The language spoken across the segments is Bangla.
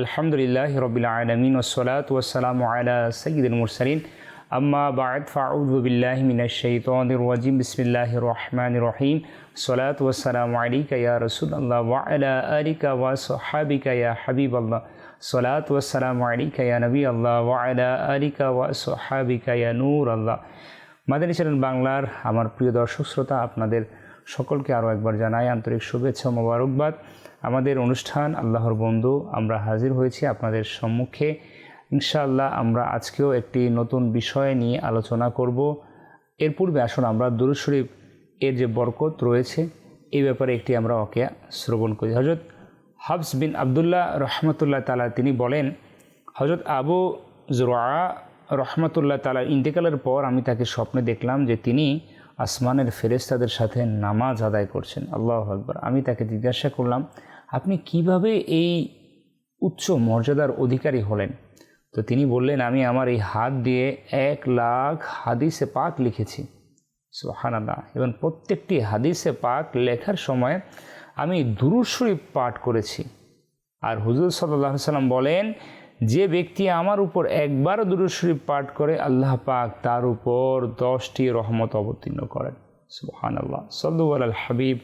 আলহামদুলিল্লাহ রবিল আলমিন ওসলাত ওসালাম আলা সঈদুল মুরসালিন। আম্মা বাদ ফাউদ্দিল্লাহ মিনাশাইতনির ওয়াজিম বিসমিল্লাহ রহমান রহিম। সলাত ওসালাম আলিকা ইয়া রসুল আল্লাহ ওয়ালা আলিকা ওয়া সোহাবিকা ইয়া হাবিব আল্লাহ সলাত ওসালাম আলিকা ইয়া নবী আল্লাহ ওয়ালা আলিকা ওয়া সোহাবিকা নূর আল্লাহ মাদানী চ্যানেল বাংলার আমার প্রিয় দর্শক শ্রোতা, আপনাদের সকলকে আরও একবার জানাই আন্তরিক শুভেচ্ছা মোবারকবাদ। আমাদের অনুষ্ঠান, আল্লাহর বন্ধু, আমরা হাজির হয়েছি আপনাদের সম্মুখে। ইনশাআল্লাহ আমরা আজকেও একটি নতুন বিষয় নিয়ে আলোচনা করব। এর পূর্বে আসুন আমরা দুরুদ শরীফ এর যে বরকত রয়েছে, এই ব্যাপারে একটি আমরা ওকে শ্রবণ করি। হজরত হাফস বিন আবদুল্লাহ রহমতুল্লাহ তালা তিনি বলেন হজরত আবু জোয়া রহমতুল্লাহ তালার ইন্তেকালের পর আমি তাকে স্বপ্নে দেখলাম যে তিনি আসমানের ফেরেস্তাদের সাথে নামাজ আদায় করছেন। আল্লাহ আকবর। আমি তাকে জিজ্ঞাসা করলাম আপনি কীভাবে এই উচ্চ মর্যাদার অধিকারী হলেন? তো তিনি বললেন, আমি আমার এই হাত দিয়ে এক লাখ হাদিসে পাক লিখেছি। সুহানাল্লাহ এবং প্রত্যেকটি হাদিসে পাক লেখার সময় আমি দুরুদ শরীফ পাঠ করেছি। আর হুজুর সাল্লাহ সাল্লাম বলেন, যে ব্যক্তি আমার উপর একবার দুরুদ শরীফ পাঠ করে, আল্লাহ পাক তার উপর দশটি রহমত অবতীর্ণ করেন। সুহান আল্লাহ সল্লু আল হাবিব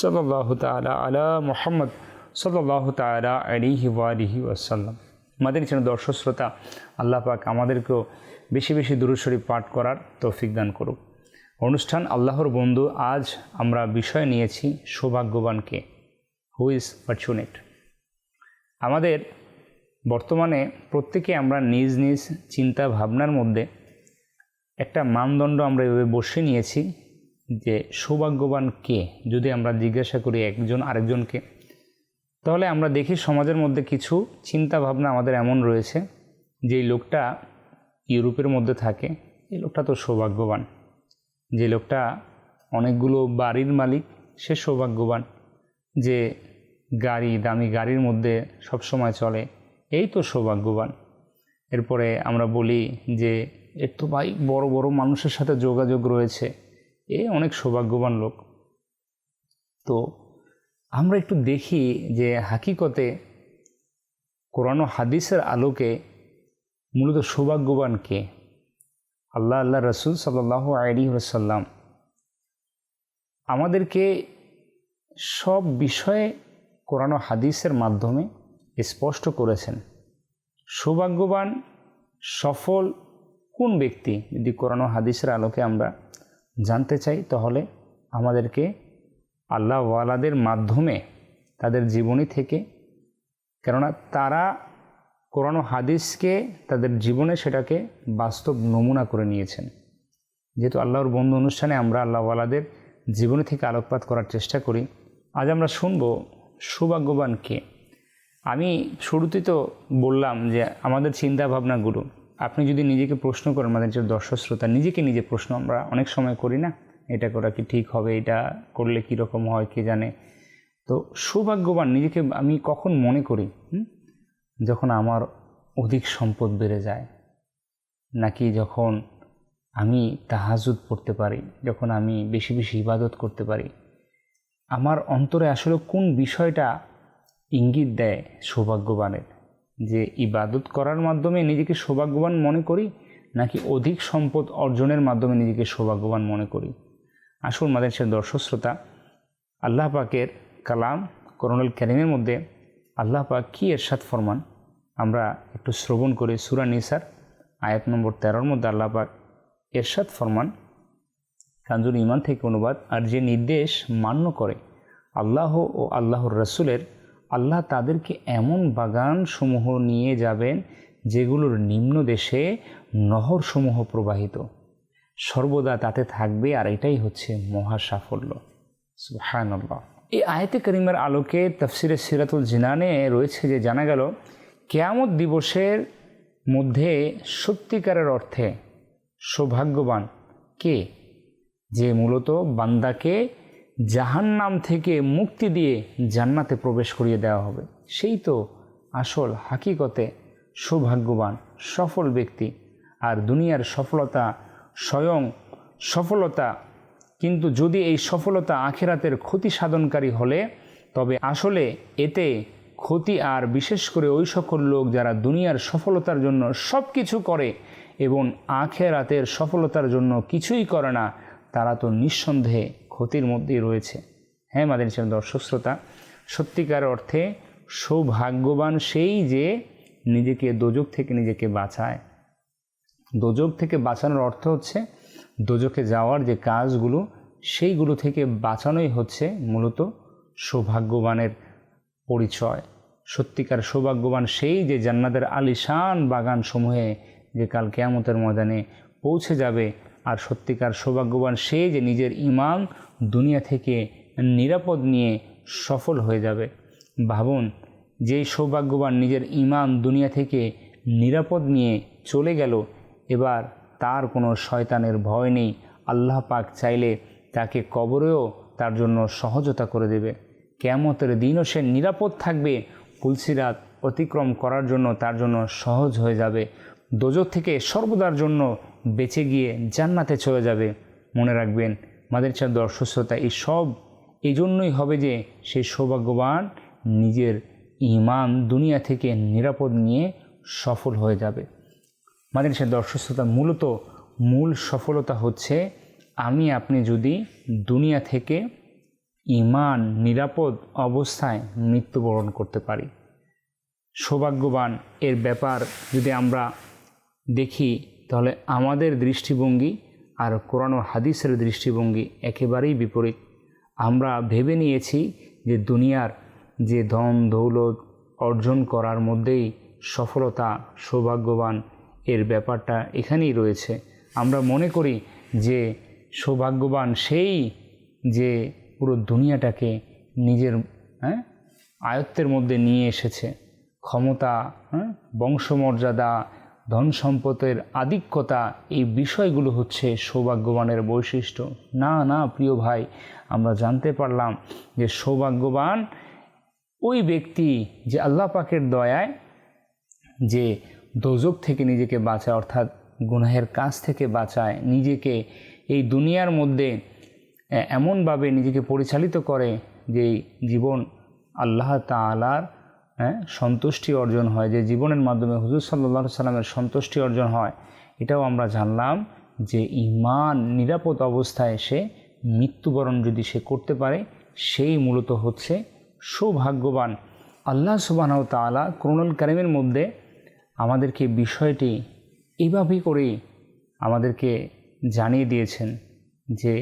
সাল্লাহ তালা আলা মোহাম্মদ। সাল্লাহ তালা আলিহি ওয়ালিহি ওয়াসাল্লাম। আমাদের ছিল দর্শক শ্রোতা, আল্লাহ পাক আমাদেরকেও বেশি বেশি দুরুদ পাঠ করার তৌফিক দান করুক। অনুষ্ঠান আল্লাহর বন্ধু, আজ আমরা বিষয় নিয়েছি সৌভাগ্যবানকে হু ইজ ফর্চুনেট আমাদের বর্তমানে প্রত্যেকে আমরা নিজ নিজ চিন্তা ভাবনার মধ্যে একটা মানদণ্ড আমরা এভাবে বসে নিয়েছি যে সৌভাগ্যবান কে? যদি আমরা জিজ্ঞাসা করি একজন আরেকজনকে তাহলে আমরা দেখি সমাজের মধ্যে কিছু চিন্তা ভাবনা আমাদের এমন রয়েছে যে লোকটা ইউরোপের মধ্যে থাকে। এই লোকটা তো সৌভাগ্যবান। যে লোকটা অনেকগুলো বাড়ির মালিক, সে সৌভাগ্যবান যে গাড়ি, দামি গাড়ির মধ্যে সব সময় চলে। এই তো সৌভাগ্যবান। এরপরে আমরা বলি যে এর তো ভাই বড় বড় মানুষের সাথে যোগাযোগ রয়েছে। এ অনেক সৌভাগ্যবান লোক। তো আমরা একটু দেখি যে হাকিকতে কোরআন হাদিসের আলোকে মূলত সৌভাগ্যবান কে? আল্লাহ আল্লাহ রসুল সাল্লাহ আলী সাল্লাম আমাদেরকে সব বিষয়ে কোরআন হাদিসের মাধ্যমে স্পষ্ট করেছেন। সৌভাগ্যবান, সফল কোন ব্যক্তি? যদি কোরআন হাদিসের আলোকে আমরা জানতে চাই, তাহলে আমাদেরকে আল্লাহ ওয়ালাদের মাধ্যমে তাদের জীবনী থেকে। কেননা তারা কোরআন হাদিসকে তাদের জীবনে সেটাকে বাস্তব নমুনা করে নিয়েছেন। যেহেতু আল্লাহর বন্ধু অনুষ্ঠানে আমরা আল্লাহওয়ালাদের জীবনী থেকে আলোকপাত করার চেষ্টা করি, আজ আমরা শুনব সৌভাগ্যবান কে? আমি শুরুতেই তো বললাম যে আমাদের চিন্তা ভাবনাগুলো আপনি যদি নিজেকে প্রশ্ন করেন, আমাদের যে দর্শক শ্রোতা, নিজেকে নিজে প্রশ্ন আমরা অনেক সময় করি না? এটা করা কি ঠিক হবে, এটা করলে কী রকম হয় কে জানে। তো সৌভাগ্যবান নিজেকে আমি কখন মনে করি যখন আমার অধিক সম্পদ বেড়ে যায়, নাকি যখন আমি তাহাজুদ পড়তে পারি, যখন আমি বেশি বেশি ইবাদত করতে পারি, আমার অন্তরে আসলে কোন বিষয়টা ইঙ্গিত দেয় সৌভাগ্যবানের? যে ইবাদত করার মাধ্যমে নিজেকে সৌভাগ্যবান মনে করি, নাকি অধিক সম্পদ অর্জনের মাধ্যমে নিজেকে সৌভাগ্যবান মনে করি? আসুন সে দর্শক শ্রোতা, আল্লাহ পাকের কালাম করোনাল ক্যারিমের মধ্যে আল্লাহ পাক কী এরশাদ ফরমান? আমরা একটু শ্রবণ করি সুরা নিসার, আয়াত নম্বর তেরোর মধ্যে আল্লাহ পাক এরশাদ ফরমান। কাঞ্জুর ইমান থেকে অনুবাদ আর যে নির্দেশ মান্য করে আল্লাহ ও আল্লাহর রসুলের, আল্লাহ তাদেরকে এমন বাগান সমূহ নিয়ে যাবেন যেগুলোর নিম্ন দেশে নহরসমূহ প্রবাহিত। সর্বদা তাতে থাকবে, আর এটাই হচ্ছে মহা সাফল্য। সুহায়নল্লাহ এই আয়তে করিমের আলোকে তফসিরে সিরাতুল জিনানে রয়েছে যে জানা গেল, কেয়ামত দিবসের মধ্যে সত্যিকারের অর্থে সৌভাগ্যবান কে? যে মূলত বান্দাকে জাহান্নাম থেকে মুক্তি দিয়ে জান্নাতে প্রবেশ করিয়ে দেওয়া হবে। সেই তো আসল হাকিকতে সৌভাগ্যবান, সফল ব্যক্তি, আর দুনিয়ার সফলতা স্বয়ং সফলতা। কিন্তু যদি এই সফলতা আখেরাতের ক্ষতি সাধনকারী হলে, তবে আসলে এতে ক্ষতি আর বিশেষ করে ওই সকল লোক যারা দুনিয়ার সফলতার জন্য সব কিছু করে এবং আখেরাতের সফলতার জন্য কিছুই করে না, তারা তো নিঃসন্দেহে ক্ষতির মধ্যেই রয়েছে। হ্যাঁ মাদের দর্শক শ্রোতা, সত্যিকার অর্থে সৌভাগ্যবান সেই যে নিজেকে, দোজক থেকে নিজেকে বাঁচায়। দোজক থেকে বাঁচানোর অর্থ হচ্ছে দোজকে যাওয়ার যে কাজগুলো, সেইগুলো থেকে বাঁচানোই হচ্ছে মূলত সৌভাগ্যবানের পরিচয়। সত্যিকার সৌভাগ্যবান সেই যে জান্নাতের আলিশান বাগান সমূহে যে কাল কেয়ামতের ময়দানে পৌঁছে যাবে, আর সত্যিকার সৌভাগ্যবান সে যে নিজের ইমাম দুনিয়া থেকে নিরাপদ নিয়ে সফল হয়ে যাবে। ভাবুন, যেই সৌভাগ্যবান নিজের ইমাম দুনিয়া থেকে নিরাপদ নিয়ে চলে গেল এবার তার কোনো শয়তানের ভয় নেই। আল্লাহ পাক চাইলে তাকে কবরেও তার জন্য সহজতা করে দেবে। কেমতের দিনও সে নিরাপদ থাকবে। কুলসিরাত অতিক্রম করার জন্য তার জন্য সহজ হয়ে যাবে। দোজক থেকে সর্বদার জন্য বেঁচে গিয়ে জান্নাতে চলে যাবে। মনে রাখবেন, মাদের চার দর্শস্বতা এই সব এই জন্যই হবে যে সেই সৌভাগ্যবান নিজের ইমান দুনিয়া থেকে নিরাপদ নিয়ে সফল হয়ে যাবে। মাদের সে দর্শস্বতা মূলত মূল সফলতা হচ্ছে আমি, আপনি যদি দুনিয়া থেকে ইমান নিরাপদ অবস্থায় মৃত্যুবরণ করতে পারি। সৌভাগ্যবান এর ব্যাপার যদি আমরা দেখি, তাহলে আমাদের দৃষ্টিভঙ্গি আর কোরআন হাদিসের দৃষ্টিভঙ্গি একেবারেই বিপরীত। আমরা ভেবে নিয়েছি যে দুনিয়ার যে ধন দৌলত অর্জন করার মধ্যেই সফলতা, সৌভাগ্যবান এর ব্যাপারটা এখানেই রয়েছে। আমরা মনে করি যে সৌভাগ্যবান সেই যে পুরো দুনিয়াটাকে নিজের হ্যাঁ আয়ত্তের মধ্যে নিয়ে এসেছে। ক্ষমতা হ্যাঁ বংশমর্যাদা, ধন সম্পদের আধিক্যতা, এই বিষয়গুলো হচ্ছে সৌভাগ্যবানের বৈশিষ্ট্য। না না, প্রিয় ভাই, আমরা জানতে পারলাম যে সৌভাগ্যবান ওই ব্যক্তি যে আল্লাহ পাকের দয়ায় যে দোজক থেকে নিজেকে বাঁচায়, অর্থাৎ গুনাহের কাজ থেকে বাঁচায় নিজেকে। এই দুনিয়ার মধ্যে এমনভাবে নিজেকে পরিচালিত করে যে জীবন আল্লাহ তালার সন্তুষ্টি অর্জন হয়, যে জীবনের মাধ্যমে হুজুর সাল্লা সাল্লামের সন্তুষ্টি অর্জন হয়। এটাও আমরা জানলাম যে ইমান নিরাপদ অবস্থায় সে মৃত্যুবরণ যদি সে করতে পারে, সেই মূলত হচ্ছে সৌভাগ্যবান। আল্লাহ সুবাহ তালা করুণাল কারিমের মধ্যে আমাদেরকে বিষয়টি এইভাবেই করেই আমাদেরকে জানিয়ে দিয়েছেন যে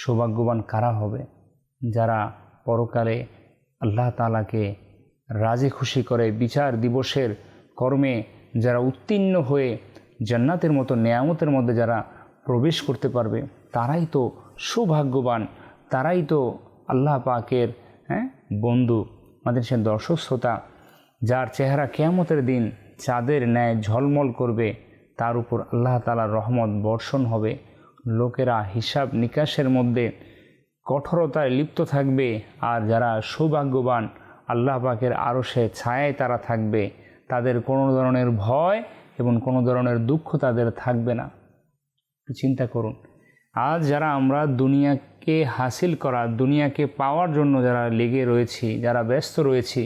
সৌভাগ্যবান কারা হবে, যারা পরকালে আল্লাহ তালাকে রাজে খুশি করে বিচার দিবসের কর্মে যারা উত্তীর্ণ হয়ে জান্নাতের মতো, নেয়ামতের মধ্যে যারা প্রবেশ করতে পারবে, তারাই তো সৌভাগ্যবান, তারাই তো আল্লাহ পাকের হ্যাঁ বন্ধু, আমাদের সে দর্শক শ্রোতা, যার চেহারা কেয়ামতের দিন চাঁদের ন্যায় ঝলমল করবে, তার উপর আল্লাহ তালার রহমত বর্ষণ হবে। লোকেরা হিসাব নিকাশের মধ্যে কঠোরতায় লিপ্ত থাকবে আর যারা সৌভাগ্যবান, আল্লাহ পাকের আরও সে ছায়ায় তারা থাকবে, তাদের কোনো ধরনের ভয় এবং কোনো ধরনের দুঃখ তাদের থাকবে না। চিন্তা করুন, আজ যারা আমরা দুনিয়াকে হাসিল করা, দুনিয়াকে পাওয়ার জন্য যারা লেগে রয়েছি, যারা ব্যস্ত রয়েছি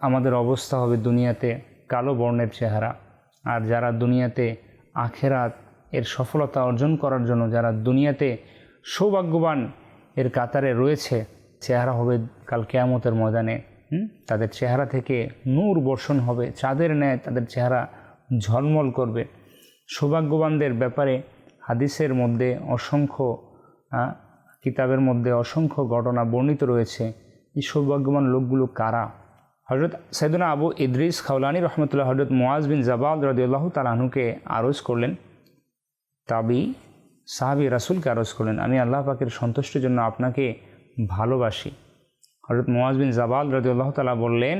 আমাদের অবস্থা হবে দুনিয়াতে। কালো বর্ণের চেহারা। আর যারা দুনিয়াতে আখেরাত এর সফলতা অর্জন করার জন্য যারা দুনিয়াতে সৌভাগ্যবান এর কাতারে রয়েছে, চেহারা হবে কাল কেয়ামতের ময়দানে। তাদের চেহারা থেকে নূর বর্ষণ হবে, চাঁদের ন্যায় তাদের চেহারা ঝলমল করবে। সৌভাগ্যবানদের ব্যাপারে হাদিসের মধ্যে অসংখ্য কিতাবের মধ্যে অসংখ্য ঘটনা বর্ণিত রয়েছে। এই সৌভাগ্যবান লোকগুলো কারা? হজরত সৈদুনা আবু ইদ্রিস খাউলানি রহমতুল্লাহ হজরত মোয়াজ বিন জবাল রদিউল্লাহ তালাহুকে আরজ করলেন। তাবি, সাহাবি রাসুলকে আরজ করলেন, আমি আল্লাহ পাকের সন্তুষ্টির জন্য আপনাকে ভালোবাসি। হজরত মোয়াজ বিন জাবাল রদিউল্লাহ তালা বললেন,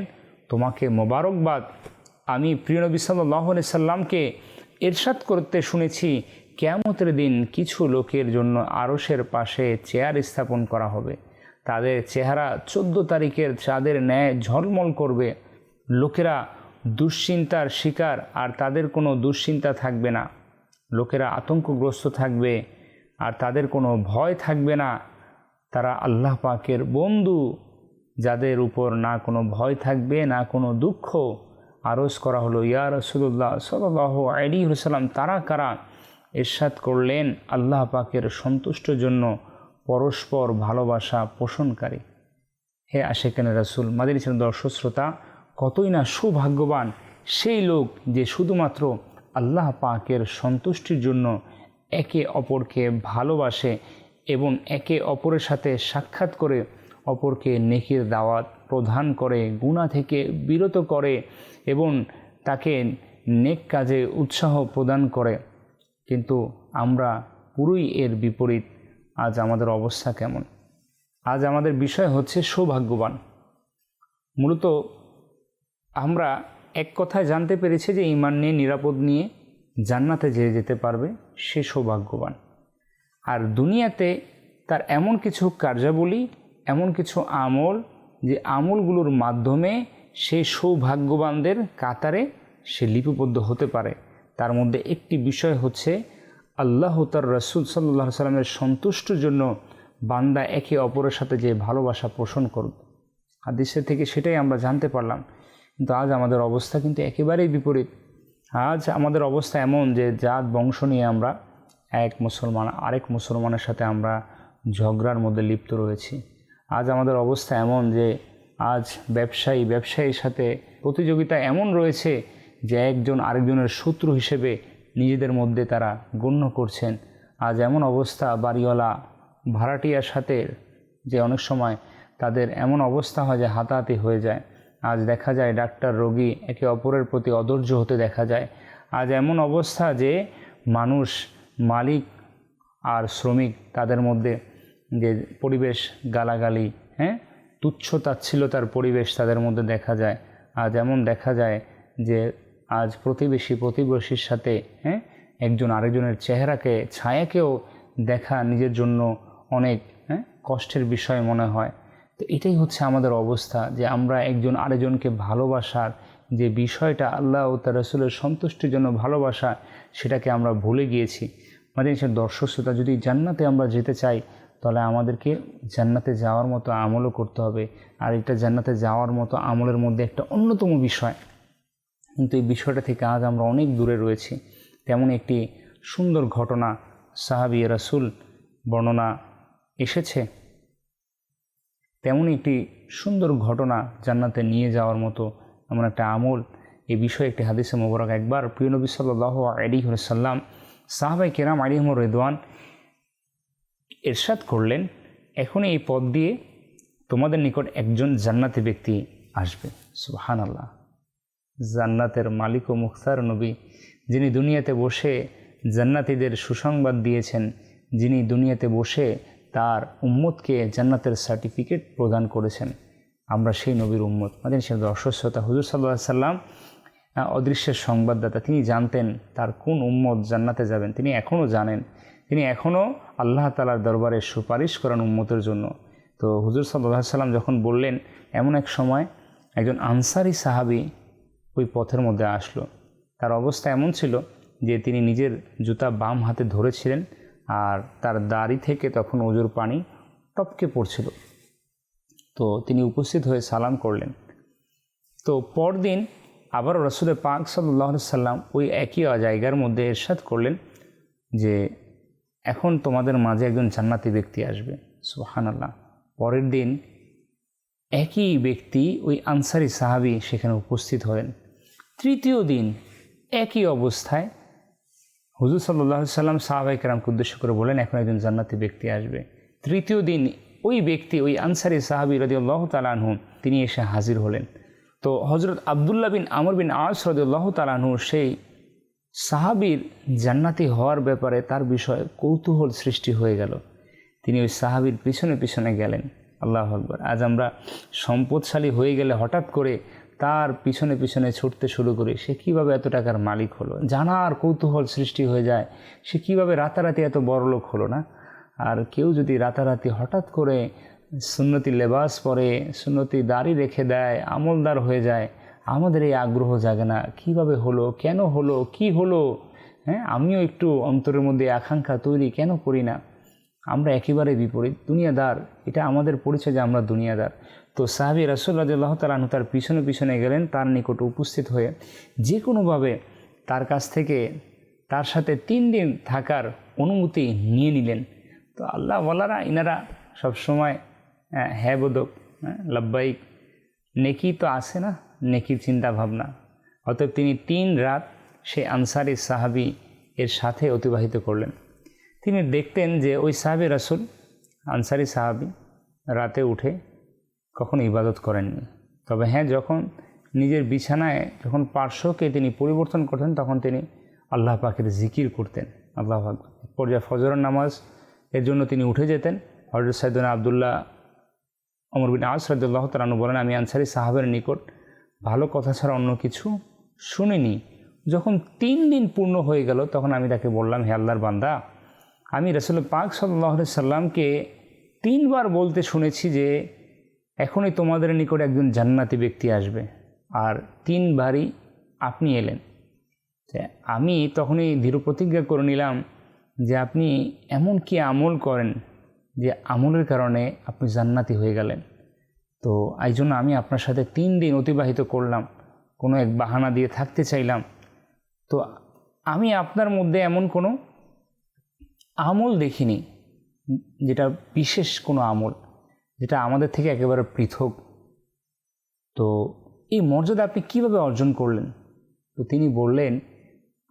তোমাকে মোবারকবাদ। আমি প্রিয় নবী সাল্লাহ সাল্লামকে এরশাদ করতে শুনেছি কেমতের দিন কিছু লোকের জন্য আরসের পাশে চেয়ার স্থাপন করা হবে। তাদের চেহারা চোদ্দ তারিখের চাঁদের ন্যায় ঝলমল করবে। লোকেরা দুশ্চিন্তার শিকার আর তাদের কোনো দুশ্চিন্তা থাকবে না। লোকেরা আতঙ্কগ্রস্ত থাকবে আর তাদের কোনো ভয় থাকবে না। তারা আল্লাহ পাকের বন্ধু, যাদের উপর না কোনো ভয় থাকবে, না কোনো দুঃখ। আরজ করা হলো, ইয়া রসুল্লাহ সাল্লাহ আলী সাল্লাম তারা কারা? এরশাদ করলেন আল্লাহ পাকের সন্তুষ্টর জন্য। পরস্পর ভালোবাসা পোষণকারী। হে আশেকান রাসুল, মাদিনী ছিলেন দর্শক শ্রোতা, কতই না সৌভাগ্যবান সেই লোক যে শুধুমাত্র আল্লাহ পাকের সন্তুষ্টির জন্য একে অপরকে ভালোবাসে এবং একে অপরের সাথে সাক্ষাৎ করে অপরকে নেকির দাওয়াত প্রদান করে গুণা থেকে বিরত করে এবং তাকে নেক কাজে উৎসাহ প্রদান করে। কিন্তু আমরা পুরোই এর বিপরীত। আজ আমাদের অবস্থা কেমন? আজ আমাদের বিষয় হচ্ছে সৌভাগ্যবান। মূলত আমরা এক কথায় জানতে পেরেছি যে ইমান নিয়ে, নিরাপদ নিয়ে জান্নাতে যে যেতে পারবে, সে সৌভাগ্যবান। আর দুনিয়াতে তার এমন কিছু কার্যাবলী, এমন কিছু আমল যে আমলগুলোর মাধ্যমে সে সৌভাগ্যবানদের কাতারে সে লিপিবদ্ধ হতে পারে। তার মধ্যে একটি বিষয় হচ্ছে আল্লাহ তার রসুল সাল্লাহ সাল্লামের সন্তুষ্টর জন্য বান্দা একে অপরের সাথে যে ভালোবাসা পোষণ করবে হাদিসের থেকে সেটাই আমরা জানতে পারলাম। কিন্তু আজ আমাদের অবস্থা কিন্তু একেবারেই বিপরীত। আজ আমাদের অবস্থা এমন যে জাত, বংশ নিয়ে আমরা এক মুসলমান, আরেক মুসলমানের সাথে আমরা ঝগড়ার মধ্যে লিপ্ত রয়েছি। আজ আমাদের অবস্থা এমন যে আজ ব্যবসায়ী, ব্যবসায়ীর সাথে প্রতিযোগিতা এমন রয়েছে যে একজন আরেকজনের শত্রু হিসেবে নিজেদের মধ্যে তারা গণ্য করছেন। আজ এমন অবস্থা বাড়িওয়ালা ভাড়াটিয়ার সাথে যে অনেক সময় তাদের এমন অবস্থা হয় যে হাতাহাতি হয়ে যায়। আজ দেখা যায় ডাক্তার রোগী একে অপরের প্রতি অধৈর্য হতে দেখা যায়। আজ এমন অবস্থা যে মানুষ, মালিক আর শ্রমিক তাদের মধ্যে যে পরিবেশ গালাগালি হ্যাঁ? তুচ্ছ তাচ্ছিলতার পরিবেশ তাদের মধ্যে দেখা যায়। আজ এমন দেখা যায় যে আজ প্রতিবেশী প্রতিবেশীর সাথে হ্যাঁ একজন আরেকজনের চেহারাকে, ছায়াকেও দেখা নিজের জন্য অনেক হ্যাঁ কষ্টের বিষয় মনে হয়। তো এটাই হচ্ছে আমাদের অবস্থা যে আমরা একজন আরেকজনকে ভালোবাসার যে বিষয়টা আল্লাহ ও তার রসুলের সন্তুষ্টির জন্য ভালোবাসা, সেটাকে আমরা ভুলে গিয়েছি। মানে সে দর্শক শ্রোতা যদি জান্নাতে আমরা যেতে চাই, তাহলে আমাদেরকে জান্নাতে যাওয়ার মতো আমলও করতে হবে। আর এটা জান্নাতে যাওয়ার মতো আমলের মধ্যে একটা অন্যতম বিষয়। কিন্তু এই বিষয়টা থেকে আজ আমরা অনেক দূরে রয়েছি। তেমন একটি সুন্দর ঘটনা সাহাবি রাসুল বর্ণনা এসেছে। তেমন একটি সুন্দর ঘটনা জান্নাতে নিয়ে যাওয়ার মতো এমন একটা আমল। এই বিষয়ে একটি হাদিসে মোবারক একবার প্রিয় নবী সাল্লাহ আলী সাল্লাম সাহাবাই কেরাম আলিহম রেদওয়ান এরশাদ করলেন, এখন এই পথ দিয়ে তোমাদের নিকট একজন জান্নাতি ব্যক্তি আসবে। সুহান আল্লাহ জান্নাতের মালিক ও মুখতার নবী, যিনি দুনিয়াতে বসে জান্নাতিদের সুসংবাদ দিয়েছেন, যিনি দুনিয়াতে বসে তার উম্মতকে জান্নাতের সার্টিফিকেট প্রদান করেছেন। আমরা সেই নবীর উম্মত। মাদিন সে অস্বস্থতা হুজুর সাল্লাহ সাল্লাম অদৃশ্যের সংবাদদাতা। তিনি জানতেন তার কোন উম্মত জান্নাতে যাবেন। তিনি এখনও জানেন। তিনি এখনও আল্লাহ তালার দরবারে সুপারিশ করেন উম্মতের জন্য। তো হুজুর সাল্লাহ সাল্লাম যখন বললেন, এমন এক সময় একজন আনসারি সাহাবি ওই পথের মধ্যে আসলো। তার অবস্থা এমন ছিল যে তিনি নিজের জুতা বাম হাতে ধরেছিলেন আর তার দাড়ি থেকে তখন ওজুর পানি টপকে পড়ছিল। তো তিনি উপস্থিত হয়ে সালাম করলেন। তো পরদিন আবার রসুলের পাক সাল্লাহ সাল্লাম ওই একই জায়গার মধ্যে এরশাদ করলেন যে, এখন তোমাদের মাঝে একজন জান্নাতি ব্যক্তি আসবে। সুহান আল্লাহ পরের দিন একই ব্যক্তি ওই আনসারি সাহাবি সেখানে উপস্থিত হলেন। তৃতীয় দিন একই অবস্থায় হুজুর সাল্লাহ সাল্লাম সাহাবাই কেরামকে উদ্দেশ্য করে বলেন, এখন একজন জান্নাতি ব্যক্তি আসবে। তৃতীয় দিন ওই ব্যক্তি, ওই আনসারি সাহাবি রদিউল্লাহ তালানহু তিনি এসে হাজির হলেন। তো হজরত আবদুল্লাহ বিন আমর বিন আস রদিউল্লাহ তালানহু সেই সাহাবির জান্নাতি হওয়ার ব্যাপারে তার বিষয়ে কৌতূহল সৃষ্টি হয়ে গেল। তিনি ওই সাহাবির পিছনে পিছনে গেলেন। আল্লাহ আকবর। আজ আমরা সম্পদশালী হয়ে গেলে হঠাৎ করে তার পিছনে পিছনে ছুটতে শুরু করি সে কীভাবে এত টাকার মালিক হলো? জানার কৌতূহল সৃষ্টি হয়ে যায়, সে কীভাবে রাতারাতি এত বড় লোক হলো না? আর কেউ যদি রাতারাতি হঠাৎ করে সুন্নতি লেবাস পরে, সুন্নতি দাড়ি রেখে দেয়, আমলদার হয়ে যায়, আমাদের এই আগ্রহ জাগে না। কীভাবে হলো? কেন হলো? কি হলো? হ্যাঁ আমিও একটু অন্তরের মধ্যে আকাঙ্ক্ষা তৈরি কেন করি না? আমরা একেবারে বিপরীত। দুনিয়াদার, এটা আমাদের পরিচয় যে আমরা দুনিয়াদার। তো সাহাবি রাসুল রাজুল্লাহ তালাহু তার পিছনে পিছনে গেলেন তার নিকট উপস্থিত হয়ে যে কোনোভাবে তার কাছ থেকে তার সাথে তিন দিন থাকার অনুমতি নিয়ে নিলেন। তো আল্লাহ বলারা ইনারা সবসময় আহ, হ্যাঁ বোধক হ্যাঁ, লাব্বাইক নেকি তো আসে না? নেকির চিন্তা ভাবনা। অতএব তিনি তিন রাত সেই আনসারি সাহাবি এর সাথে অতিবাহিত করলেন। তিনি দেখতেন যে ওই সাহাবি রাসুল আনসারি সাহাবি রাতে উঠে কখনো ইবাদত করেননি। তবে হ্যাঁ যখন নিজের বিছানায় যখন পার্শ্বকে তিনি পরিবর্তন করতেন, তখন তিনি আল্লাহ পাকের জিকির করতেন। আল্লাহ পর্যায়ে ফজরের নামাজ এর জন্য তিনি উঠে যেতেন। হজরত সাইদুল আবদুল্লাহ অমর বিন আস রাদুল্লাহ তালানু বলেন, আমি আনসারি সাহাবের নিকট ভালো কথা ছাড়া অন্য কিছু শুনিনি। যখন তিন দিন পূর্ণ হয়ে গেল, তখন আমি তাকে বললাম, হে আল্লাহর বান্দা, আমি রসুল পাক সাল্লাহ সাল্লামকে তিনবার বলতে শুনেছি যে এখনই তোমাদের নিকট একজন জান্নাতি ব্যক্তি আসবে। আর তিন তিনবারই আপনি এলেন। আমি তখনই দৃঢ় প্রতিজ্ঞা করে নিলাম যে আপনি এমন কি আমল করেন যে আমলের কারণে আপনি জান্নাতি হয়ে গেলেন। তো এই জন্য আমি আপনার সাথে তিন দিন অতিবাহিত করলাম, কোনো এক বাহানা দিয়ে থাকতে চাইলাম। তো আমি আপনার মধ্যে এমন কোনো আমল দেখিনি, যেটা বিশেষ কোনো আমল। যেটা আমাদের থেকে একেবারে পৃথক। তো এই মর্যাদা আপনি কীভাবে অর্জন করলেন? তো তিনি বললেন,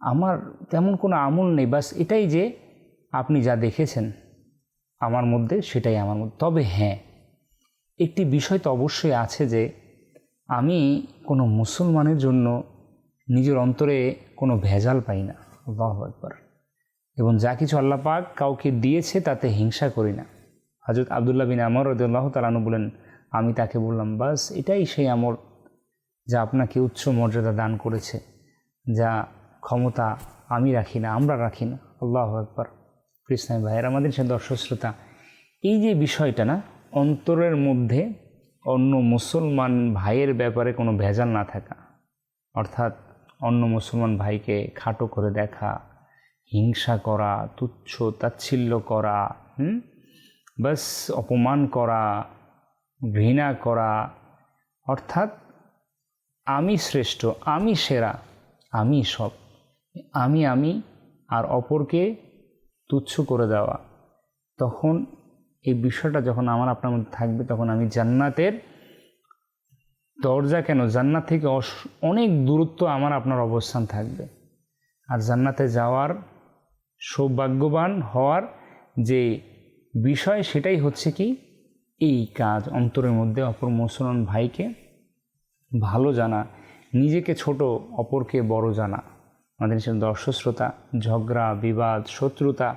আমার তেমন কোনো আমল নেই, বাস এটাই যে আপনি যা দেখেছেন, আমার মধ্যে সেটাই আমার মধ্যে। তবে হ্যাঁ একটি বিষয় তো অবশ্যই আছে যে আমি কোনো মুসলমানের জন্য নিজের অন্তরে কোনো ভেজাল পাই না। আল্লাহ একবার এবং যা কিছু আল্লাহ পাক কাউকে দিয়েছে তাতে হিংসা করি না। হজরত আবদুল্লাহ বিন আমর রদুল্লাহ তালানু বলেন, আমি তাকে বললাম, বাস এটাই সেই আমল যা আপনাকে উচ্চ মর্যাদা দান করেছে, যা ক্ষমতা আমি রাখি না, আমরা রাখি না। আল্লাহ একবার কৃষ্ণাই ভাইয়ের, আমাদের সে দর্শক শ্রোতা, এই যে বিষয়টা না, অন্তরের মধ্যে অন্য মুসলমান ভাইয়ের ব্যাপারে কোনো ভেজাল না থাকা, অর্থাৎ অন্য মুসলমান ভাইকে খাটো করে দেখা, হিংসা করা, তুচ্ছ তাচ্ছিল্য করা, হুম? বাস অপমান করা, ঘৃণা করা, অর্থাৎ আমি শ্রেষ্ঠ, আমি সেরা, আমি সব। আমি আমি আর অপরকে তুচ্ছ করে দেওয়া। তখন এই বিষয়টা যখন আমার আপনার মধ্যে থাকবে, তখন আমি জান্নাতের দরজা কেন, জান্নাত থেকে অনেক দূরত্ব আমার আপনার অবস্থান থাকবে। আর জান্নাতে যাওয়ার সৌভাগ্যবান হওয়ার যে বিষয় সেটাই হচ্ছে কি, এই কাজ অন্তরের মধ্যে অপর মুসলমান ভাইকে ভালো জানা, নিজেকে ছোট, অপরকে বড় জানা। আমাদের হিসেবে দর্শক শ্রোতা ঝগড়া, বিবাদ, শত্রুতা,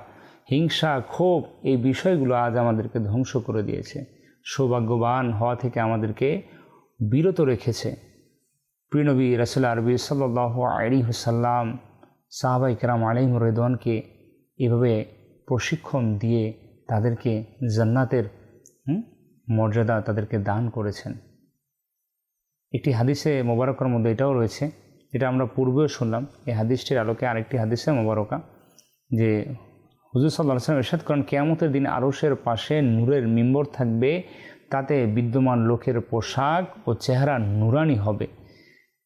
হিংসা, ক্ষোভ, এই বিষয়গুলো আজ আমাদেরকে ধ্বংস করে দিয়েছে। সৌভাগ্যবান হওয়া থেকে আমাদেরকে বিরত রেখেছে। প্রিনবী রাসুল আরবি সাল্লাহ আলী হুসাল্লাম সাহাবাই কেরাম আলিম রেদওয়ানকে এভাবে প্রশিক্ষণ দিয়ে তাদেরকে জান্নাতের মর্যাদা তাদেরকে দান করেছেন। একটি হাদিসে মোবারকার মধ্যে এটাও রয়েছে, যেটা আমরা পূর্বেও শুনলাম। এই হাদিসটির আলোকে আরেকটি হাদিসে মোবারকা, যে হুজুর সাল্লাহ সাল্লাম এরশাদ করেন, কেয়ামতের দিন আরশের পাশে নূরের মিম্বর থাকবে, তাতে বিদ্যমান লোকের পোশাক ও চেহারা নুরানি হবে।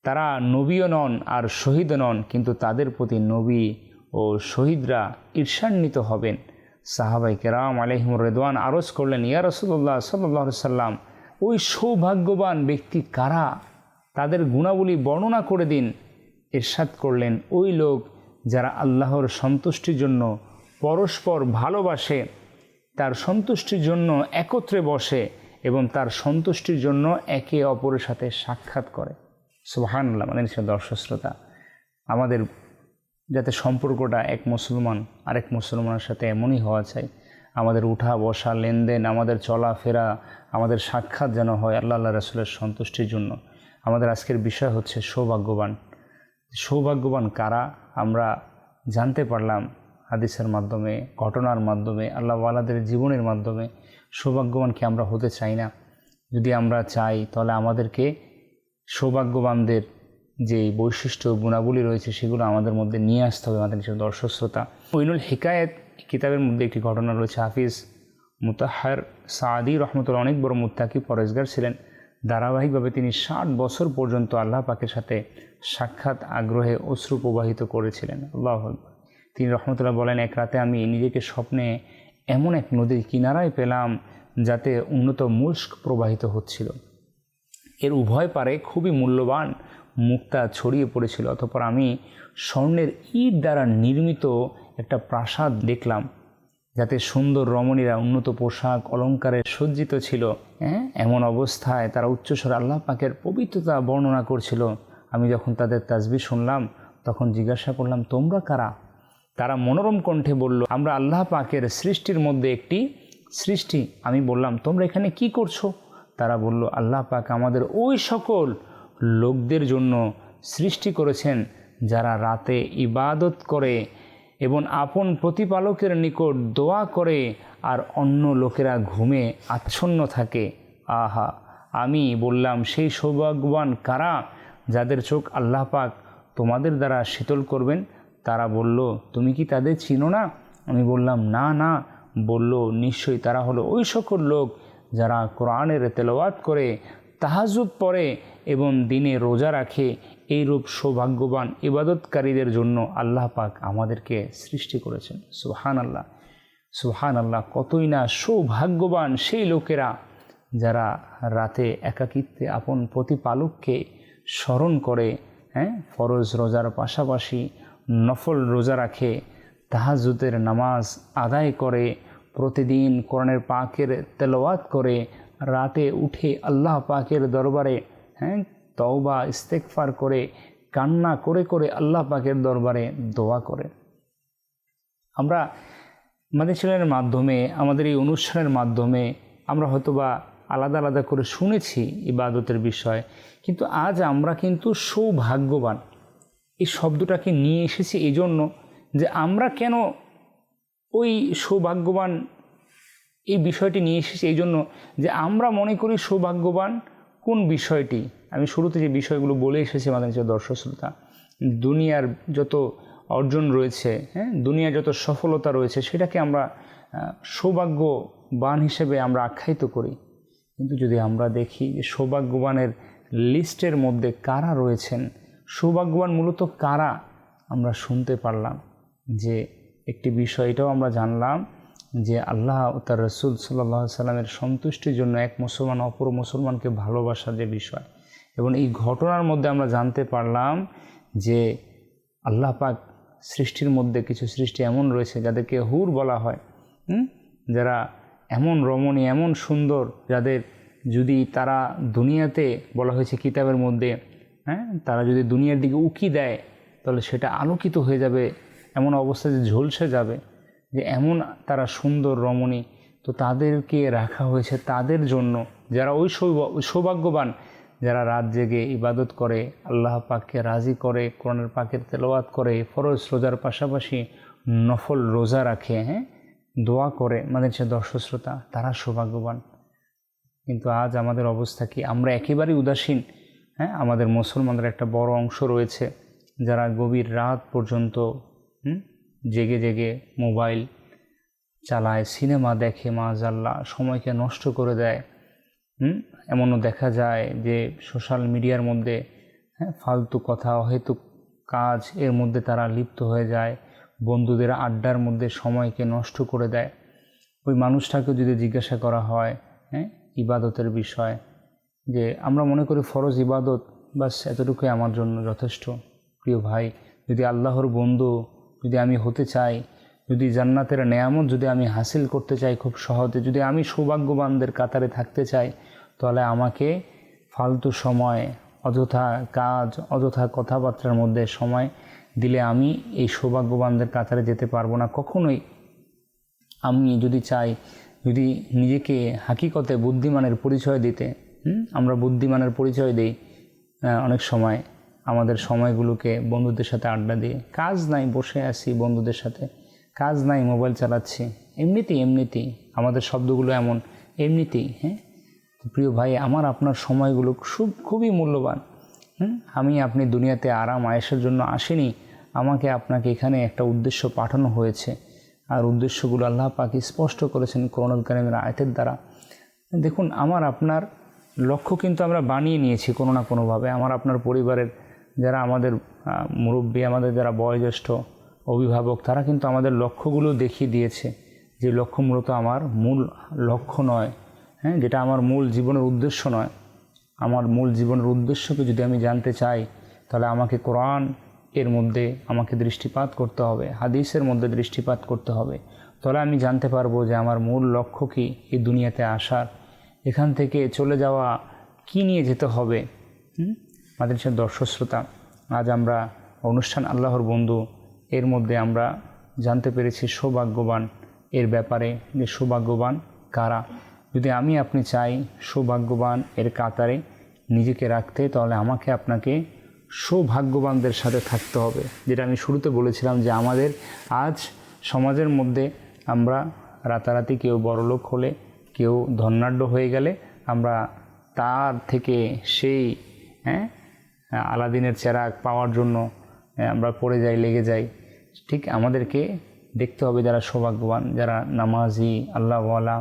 তারা নবীও নন আর শহীদ নন, কিন্তু তাদের প্রতি নবী ও শহীদরা ঈর্ষান্বিত হবেন। সাহাবাই কেরাম আলহিম রেদওয়ান আরজ করলেন, ইয়া রসুল্লাহ সাল্লাহ সাল্লাম, ওই সৌভাগ্যবান ব্যক্তি কারা? তাদের গুণাবলী বর্ণনা করে দিন। এরশাদ করলেন, ওই লোক যারা আল্লাহর সন্তুষ্টির জন্য পরস্পর ভালোবাসে, তার সন্তুষ্টির জন্য একত্রে বসে এবং তার সন্তুষ্টির জন্য একে অপরের সাথে সাক্ষাৎ করে। সুবাহান্লাহ মানে দর্শক শ্রোতা আমাদের যাতে সম্পর্কটা এক মুসলমান, আরেক মুসলমানের সাথে এমনই হওয়া চাই। আমাদের উঠা, বসা, লেনদেন, আমাদের চলাফেরা, আমাদের সাক্ষাৎ যেন হয় আল্লাহ আল্লাহ রসুলের সন্তুষ্টির জন্য। আমাদের আজকের বিষয় হচ্ছে সৌভাগ্যবান। সৌভাগ্যবান কারা? আমরা জানতে পারলাম হাদিসের মাধ্যমে, ঘটনার মাধ্যমে, আল্লাহ আল্লাহওয়ালাদের জীবনের মাধ্যমে সৌভাগ্যবানকে আমরা হতে চাই না? যদি আমরা চাই, তাহলে আমাদেরকে সৌভাগ্যবানদের যে বৈশিষ্ট্য গুণাবলী রয়েছে সেগুলো আমাদের মধ্যে নিয়ে আসতে হবে, আমাদের নিজের দর্শক শ্রোতা ওইনুল হিকায়েত কিতাবের মধ্যে একটি ঘটনা রয়েছে, হাফিজ মুতাহার সাদি রহমতুল্লাহ অনেক বড় মুত্তাকি পরেশগার ছিলেন। ধারাবাহিকভাবে তিনি ষাট বছর পর্যন্ত আল্লাহ পাকের সাথে সাক্ষাৎ আগ্রহে অশ্রু প্রবাহিত করেছিলেন। আল্লাহ তিনি রহমতুল্লাহ বলেন, এক রাতে আমি নিজেকে স্বপ্নে এমন এক নদীর কিনারায় পেলাম যাতে উন্নত মুস্ক প্রবাহিত হচ্ছিল। এর উভয় পারে খুবই মূল্যবান মুক্তা ছড়িয়ে পড়েছিল, অতপর আমি স্বর্ণের ইট দ্বারা নির্মিত একটা প্রাসাদ দেখলাম, যাতে সুন্দর রমণীরা উন্নত পোশাক, অলঙ্কারে সজ্জিত ছিল। হ্যাঁ এমন অবস্থায় তারা উচ্চস্বর আল্লাহ পাকের পবিত্রতা বর্ণনা করছিল। আমি যখন তাদের তাজবি শুনলাম, তখন জিজ্ঞাসা করলাম, তোমরা কারা? তারা মনোরম কণ্ঠে বলল, আমরা আল্লাহ পাকের সৃষ্টির মধ্যে একটি সৃষ্টি। আমি বললাম, তোমরা এখানে কি করছ? তারা বলল, আল্লাহ পাক আমাদের ওই সকল লোকদের জন্য সৃষ্টি করেছেন, যারা রাতে ইবাদত করে এবং আপন প্রতিপালকের নিকট দোয়া করে আর অন্য লোকেরা ঘুমে আচ্ছন্ন থাকে। আহা, আমি বললাম, সেই সৌভাগ্যবান কারা যাদের চোখ আল্লাহ পাক তোমাদের দ্বারা শীতল করবেন? তারা বলল, তুমি কি তাদের চিনো না? আমি বললাম, না না। বলল, নিশ্চয়ই তারা হলো ওই সকল লোক যারা কোরআনের তেলাওয়াত করে তাহাজুদ পড়ে এবং দিনে রোজা রাখে, এইরূপ সৌভাগ্যবান ইবাদতকারীদের জন্য আল্লাহ পাক আমাদেরকে সৃষ্টি করেছেন। সুহান আল্লাহ সুহান আল্লাহ কতই না সৌভাগ্যবান সেই লোকেরা যারা রাতে একাকিত্বে আপন প্রতিপালককে স্মরণ করে হ্যাঁ ফরজ রোজার পাশাপাশি নফল রোজা রাখে তাহাজুদের নামাজ আদায় করে, প্রতিদিন কোরআনের পাকের তেলাওয়াত করে, রাতে উঠে আল্লাহ পাকের দরবারে হ্যাঁ? তওবা ইস্তেকফার করে, কান্না করে করে আল্লাহ পাকের দরবারে দোয়া করে আমরা চ্যানেলের মাধ্যমে, আমাদের এই অনুষ্ঠানের মাধ্যমে আমরা হয়তোবা আলাদা আলাদা করে শুনেছি ইবাদতের বিষয়, কিন্তু আজ আমরা কিন্তু সৌভাগ্যবান। এই শব্দটাকে নিয়ে এসেছি এই জন্য যে আমরা কেন ওই সৌভাগ্যবান এই বিষয়টি নিয়ে এসেছি এই জন্য যে আমরা মনে করি সৌভাগ্যবান কোন বিষয়টি? আমি শুরুতে যে বিষয়গুলো বলে এসেছি আমাদের দর্শক শ্রোতা, দুনিয়ার যত অর্জন রয়েছে হ্যাঁ দুনিয়ার যত সফলতা রয়েছে, সেটাকে আমরা সৌভাগ্যবান হিসেবে আমরা আখ্যায়িত করি। কিন্তু যদি আমরা দেখি যে সৌভাগ্যবানের লিস্টের মধ্যে কারা রয়েছেন, সৌভাগ্যবান মূলত কারা, আমরা শুনতে পারলাম যে একটি বিষয় এটাও আমরা জানলাম যে আল্লাহ ও তার রসুল সাল্লাহ সাল্লামের সন্তুষ্টির জন্য এক মুসলমান অপর মুসলমানকে ভালোবাসার যে বিষয়। এবং এই ঘটনার মধ্যে আমরা জানতে পারলাম যে আল্লাহ পাক সৃষ্টির মধ্যে কিছু সৃষ্টি এমন রয়েছে যাদেরকে হুর বলা হয়। যারা এমন রমণী, এমন সুন্দর যাদের যদি তারা দুনিয়াতে বলা হয়েছে কিতাবের মধ্যে হ্যাঁ? তারা যদি দুনিয়ার দিকে উকি দেয়, তাহলে সেটা আলোকিত হয়ে যাবে, এমন অবস্থায় যে ঝলসে যাবে। যে এমন তারা সুন্দর রমণী, তো তাদেরকে রাখা হয়েছে তাদের জন্য। যারা ওই সৌভাগ্যবান, যারা রাত জেগে ইবাদত করে, আল্লাহ পাককে রাজি করে, কোরআনের পাকের তেলাওয়াত করে, ফরজ রোজার পাশাপাশি নফল রোজা রাখে হ্যাঁ? দোয়া করে আমাদের যে দর্শক শ্রোতা তারা সৌভাগ্যবান। কিন্তু আজ আমাদের অবস্থা কি? আমরা একেবারেই উদাসীন হ্যাঁ? আমাদের মুসলমানদের একটা বড় অংশ রয়েছে, যারা গভীর রাত পর্যন্ত জেগে জেগে মোবাইল চালায়, সিনেমা দেখে, মাজাল্লাহ, সময়কে নষ্ট করে দেয়। এমনও দেখা যায় যে সোশ্যাল মিডিয়ার মধ্যে হ্যাঁ ফালতু কথা, অহেতুক কাজ, এর মধ্যে তারা লিপ্ত হয়ে যায়। বন্ধুদের আড্ডার মধ্যে সময়কে নষ্ট করে দেয়। ওই মানুষটাকে যদি জিজ্ঞাসা করা হয় হ্যাঁ ইবাদতের বিষয়, যে আমরা মনে করি ফরজ ইবাদত বাস এতটুকুই আমার জন্য যথেষ্ট। প্রিয় ভাই, যদি আল্লাহর বন্ধু যদি আমি হতে চাই, যদি জান্নাতের নেয়ামত যদি আমি হাসিল করতে চাই খুব সহজে, যদি আমি সৌভাগ্যবানদের কাতারে থাকতে চাই, তাহলে আমাকে ফালতু সময়, অযথা কাজ, অযথা কথাবার্তার মধ্যে সময় দিলে আমি এই সৌভাগ্যবানদের কাতারে যেতে পারব না। কখনোই আমি যদি চাই, যদি নিজেকে হাকিকতে বুদ্ধিমানের পরিচয় দিতে আমরা বুদ্ধিমানের পরিচয় দিই অনেক সময়। আমাদের সময়গুলোকে বন্ধুদের সাথে আড্ডা দিয়ে, কাজ নাই, বসে আছি বন্ধুদের সাথে, কাজ নাই, মোবাইল চালাচ্ছি, এমনিতেই এমনিতেই, আমাদের শব্দগুলো এমন, এমনিতেই হ্যাঁ? প্রিয় ভাই, আমার আপনার সময়গুলো খুব, খুবই মূল্যবান, হুম? আমি, আপনি দুনিয়াতে আরাম, আয়েসের জন্য আসিনি, আমাকে আপনাকে এখানে একটা উদ্দেশ্য পাঠানো হয়েছে, আর উদ্দেশ্যগুলো আল্লাহ পাকি স্পষ্ট করেছেন করোনাল কারিমের আয়তের দ্বারা। দেখুন, আমার আপনার লক্ষ্য কিন্তু আমরা বানিয়ে নিয়েছি কোনো না কোনোভাবে, আমার আপনার পরিবারের যারা আমাদের মুরব্বী, আমাদের যারা বয়োজ্যেষ্ঠ অভিভাবক, তারা কিন্তু আমাদের লক্ষ্যগুলো দেখিয়ে দিয়েছে যে লক্ষ্য মূলত আমার মূল লক্ষ্য নয় হ্যাঁ যেটা আমার মূল জীবনের উদ্দেশ্য নয়। আমার মূল জীবনের উদ্দেশ্যকে যদি আমি জানতে চাই, তাহলে আমাকে কোরআন এর মধ্যে আমাকে দৃষ্টিপাত করতে হবে, হাদিসের মধ্যে দৃষ্টিপাত করতে হবে। তাহলে আমি জানতে পারব যে আমার মূল লক্ষ্য কি এই দুনিয়াতে আসার। এখান থেকে চলে যাওয়া কি নিয়ে যেতে হবে সে দর্শক শ্রোতা আজ আমরা অনুষ্ঠান আল্লাহর বন্ধু, এর মধ্যে আমরা জানতে পেরেছি সৌভাগ্যবান এর ব্যাপারে যে সৌভাগ্যবান কারা। যদি আমি আপনি চাই সৌভাগ্যবান এর কাতারে নিজেকে রাখতে, তাহলে আমাকে আপনাকে সৌভাগ্যবানদের সাথে থাকতে হবে। যেটা আমি শুরুতে বলেছিলাম যে আমাদের আজ সমাজের মধ্যে আমরা রাতারাতি কেউ বড়লোক হলে, কেউ ধনাঢ্য হয়ে গেলে, আমরা তার থেকে সেই হ্যাঁ আলাদিনের চেরাগ পাওয়ার জন্য আমরা পড়ে যাই, লেগে যাই। ঠিক আমাদেরকে দেখতে হবে যারা সৌভাগ্যবান, যারা নামাজি আল্লাহওয়ালা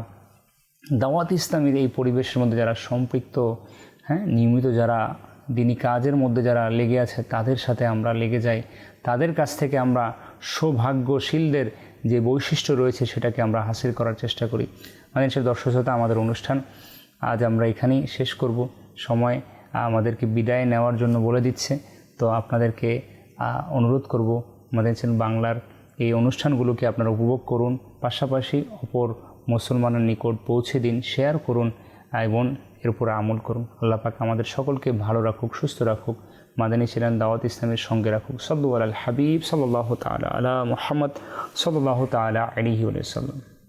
দাওয়াত ইসলামীর এই পরিবেশের মধ্যে যারা সম্পৃক্ত হ্যাঁ নিয়মিত যারা দিনী কাজের মধ্যে যারা লেগে আছে, তাদের সাথে আমরা লেগে যাই। তাদের কাছ থেকে আমরা সৌভাগ্যশীলদের যে বৈশিষ্ট্য রয়েছে, সেটাকে আমরা হাসিল করার চেষ্টা করি। আমাদের সে দর্শকতা আমাদের অনুষ্ঠান আজ আমরা এখানেই শেষ করব। সময় আমাদেরকে বিদায় নেওয়ার জন্য বলে দিচ্ছে। তো আপনাদেরকে অনুরোধ করব, আমাদের বাংলার এই অনুষ্ঠানগুলোকে আপনারা উপভোগ করুন, পাশাপাশি অপর মুসলমানের নিকট পৌঁছে দিন, শেয়ার করুন এবং এর উপর আমল করুন। আল্লাহ পাক আমাদের সকলকে ভালো রাখুক, সুস্থ রাখুক। মাদানী ছিলেন দাওয়াত ইসলামের সঙ্গে রাখুক। সল্লু আল হাবিব সাল্লাহ তালা আলা মোহাম্মদ সাল্লাহ তালা আলিহি